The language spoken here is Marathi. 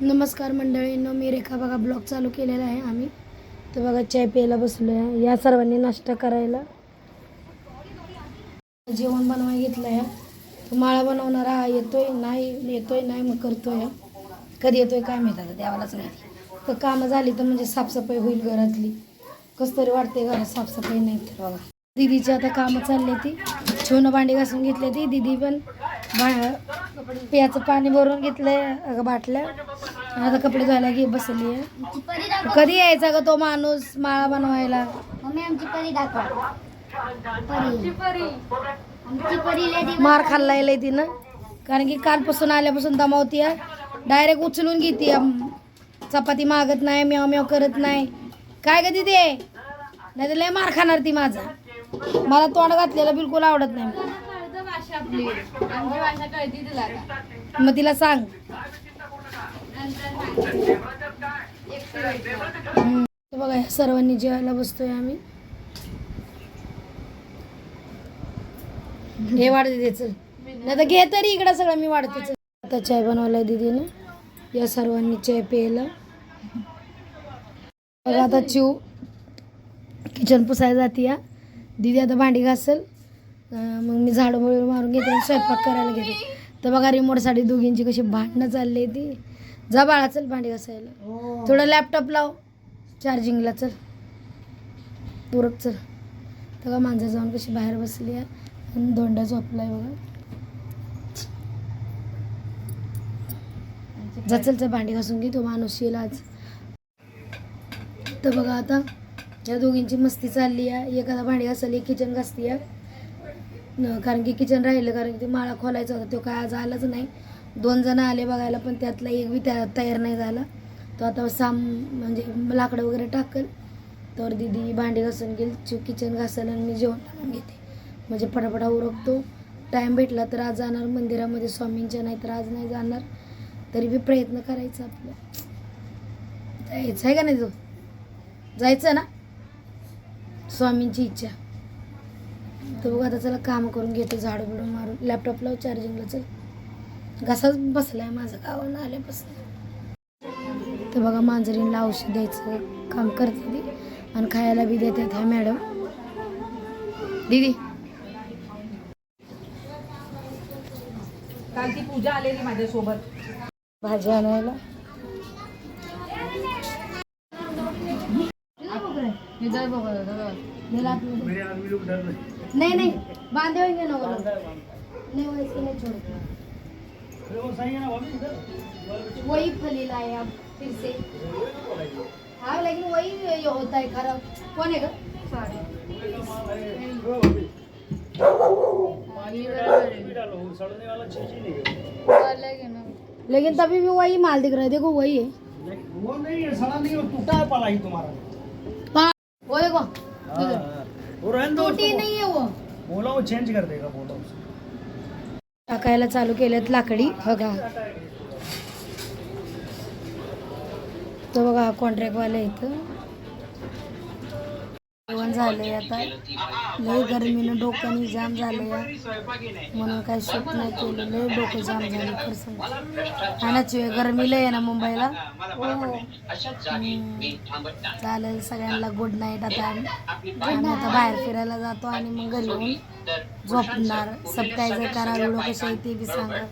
नमस्कार मंडळींनो मी रेखा बघा. ब्लॉग चालू केलेला आहे आम्ही. तर बघा चाय प्यायला बसलो आहे या सर्वांनी नाश्ता करायला. जेवण बनवायला घेतलं आहे माळा बनवणारा हा येतोय नाही येतोय नाही मग करतोय. कधी येतोय काय माहिती आता द्यावालाच माहिती. तर कामं झाली तर म्हणजे साफसफाई होईल घरातली. कसं तरी वाटते घरात साफसफाई नाही तर बघा. दिदीची आता कामं चालली ती. छोनं भांडी घासून घेतली ती दिदी पण. पियाचं पाणी भरून घेतलंय अगं बाटल्या. आता कपडे धुवायला घे बसली आहे. कधी यायचा ग तो माणूस माळा बनवायला? मार खाल्लाय लय तिनं. कारण की कालपासून आल्यापासून दमावती डायरेक्ट उचलून घेते चपाती मागत नाही म्याव म्याव करत नाही. काय ग तिथे? नाही तर लय मार खाणार ती माझा. मला तोंड घातलेलं बिलकुल आवडत नाही. मग तिला सांग. हम्म. तर बघा ह्या सर्वांनी जेवायला बसतोय आम्ही. हे वाढते त्याच नाही तर घे तरी इकडं सगळं मी वाढते चल. आता चाय बनवलाय दीदीनं. या सर्वांनी चाय प्यायला. बघा आता चिव किचन पुसायला जाते या दीदी आता भांडी घासल. मग मी झाडू वगैरे मारून घेते आणि स्वयंपाक करायला घेते. तर बघा रिमोटसाठी दोघींची कशी भांडणं चालली ती. जा बाळा चल भांडी घासायला. थोडं लॅपटॉप लाव. चार्जिंगला चल. पुरक चल. तेव्हा मांजर जाऊन कशी बाहेर बसली आहे. आणि दोंडा झोपलाय बघा. जा चल चल भांडी घासून घे. तो माणूस येईल आज. तर बघा आता या दोघींची मस्ती चालली आहे. एखादा भांडी घासाली किचन घासती आहे कारण की किचन राहिलं कारण की ते माळा खोलायचा होता तो काय आज आलाच नाही. दोन जण आले बघायला पण त्यातला एक बी त्या तयार नाही झाला. तो आता साम म्हणजे लाकडं वगैरे टाकल. तर दिदी भांडी घासून घेईल चि किचन घासेल आणि मी जेवण बनवून घेते. म्हणजे फटाफटा उरकतो. टाईम भेटला तर आज जाणार मंदिरामध्ये स्वामींच्या नाही तर आज नाही जाणार. तरी बी प्रयत्न करायचा आपलं. जायचं आहे का नाही तो? जायचं ना? स्वामींची इच्छा. तर बघू आता चला काम करून घेते झाडू बिडू मारून. लॅपटॉप लाव चार्जिंगला चल. घसाच बसलाय माझं गावानं आल्यापासून. तर बघा मांजरींना औषध द्यायचं काम करते ती. आणि खायला बी देतात ह्या मॅडम. दीदी. काल ती पूजा आलेली माझ्यासोबत. भाजी आणायला. नहीं नहीं बांधे होंगे ना वो लोग। नहीं वो इसके नहीं छोड़ते वही फली लाए अब फिर से। हाँ लेकिन वही ये होता है खराब। कौन है लेकिन तभी भी वही माल दिख रहा है देखो वही है। वो नहीं है सड़ा नहीं वो टूटा है पला ही तुम्हारा। वो देखो हाँ, वो रहने दो टूटी उसको। नहीं है वो। बोला वो चेंज कर देगा बोला उसको। टाकायला चालू केल्यात लाकडी बघा. तो बघा हा कॉन्ट्रॅक्टवाले इथं. जेवण झालंय आता. लय गरमीनं डोक्याने जाम झालंय. म्हणून काही शूट नाही केलं. लय डोकं जाम झालं खरं हा ना चिवे गरमी लय आहे ना मुंबईला? हम्म. चालेल सगळ्यांना गुड नाईट आता आम्ही. आता बाहेर फिरायला जातो आणि मग घरी येऊन झोपणार. सबस्क्राईब करा व्हिडिओ कसे आहे ते बी सांगा.